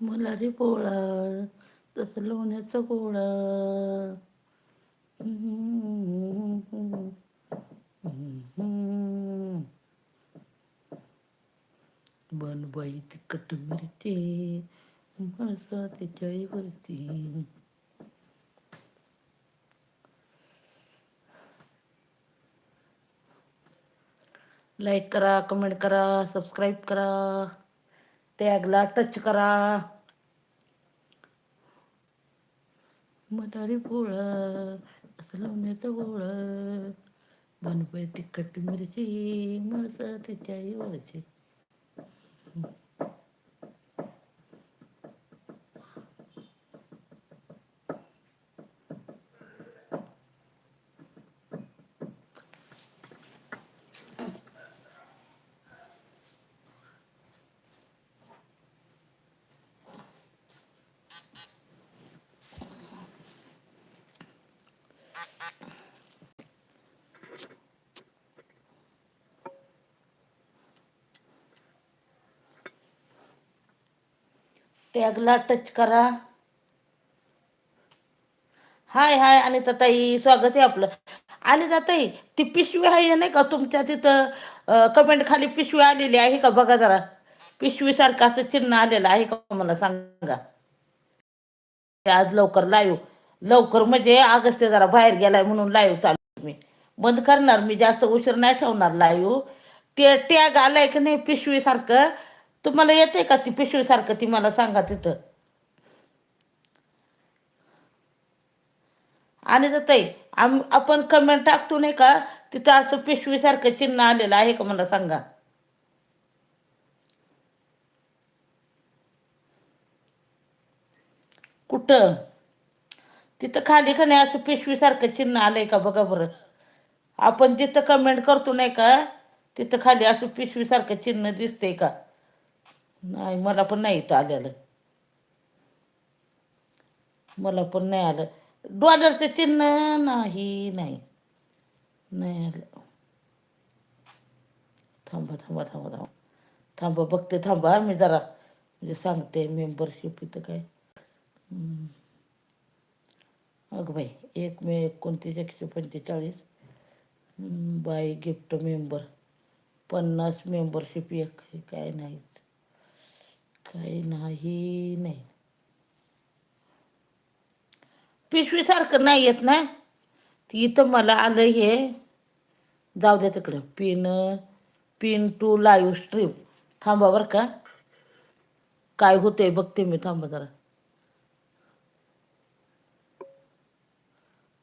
मला रे पोळा तसं लोण्याचा गोळा बनबाई तिखट मिरची मासा तिच्यावरती लाईक करा कमेंट करा सबस्क्राईब करा. टॅगला टच करा. मदारी पोळ असं गोळ. बनपय तिखट मिरची मळस मासा तिच्यावरची टॅगला टच करा. हाय हाय अनिता ताई स्वागत आहे आपलं. अनिता ताई ती पिशवी आहे नाही का तुमच्या तिथं? कमेंट खाली पिशवी आलेली आहे का? बघा जरा. पिशवी सारखं असं चिन्ह आलेलं आहे का? मला सांगा. आज लवकर लाईव्ह लवकर म्हणजे अगस्त्य जरा बाहेर गेलाय म्हणून लाईव्ह चालू मी. बंद करणार मी जास्त उशीर नाही ठेवणार लाईव्ह ते टॅग आलाय की नाही पिशवी सारखं? तुम्हाला येते का ती पिशवी सारखं? ती मला सांगा तिथं. आणि तर ताई आम आपण कमेंट टाकतो नाही का? तिथं असं पिशवीसारखं चिन्ह आलेलं आहे का मला सांगा? कुठं? तिथं खाली का नाही असं पिशवीसारखं चिन्ह आलंय का बघा बरं. आपण जिथं कमेंट करतो नाही का तिथं खाली असं पिशवीसारखं चिन्ह दिसतंय का? नाही मला पण नाही इथं आलेलं. मला पण नाही आलं. डॉलरचं चिन्ह नाही नाही. नाही आलं. थांबा थांबा थांबा थांबा. थांबा बघते थांबा मी जरा म्हणजे सांगते मेंबरशिप इथं काय. अगं बाई एक मे एकोणतीस एकशे पंचेचाळीस. बाय गिफ्ट मेंबर पन्नास मेंबरशिप एक काय नाही काही नाही नाही. पिशवीसारखं नाही येत ना? इथं मला आलं हे. जाऊ द्या तिकडं. Pin pin to live stream थांबा बरं का. काय होतंय बघते मी थांबा जरा.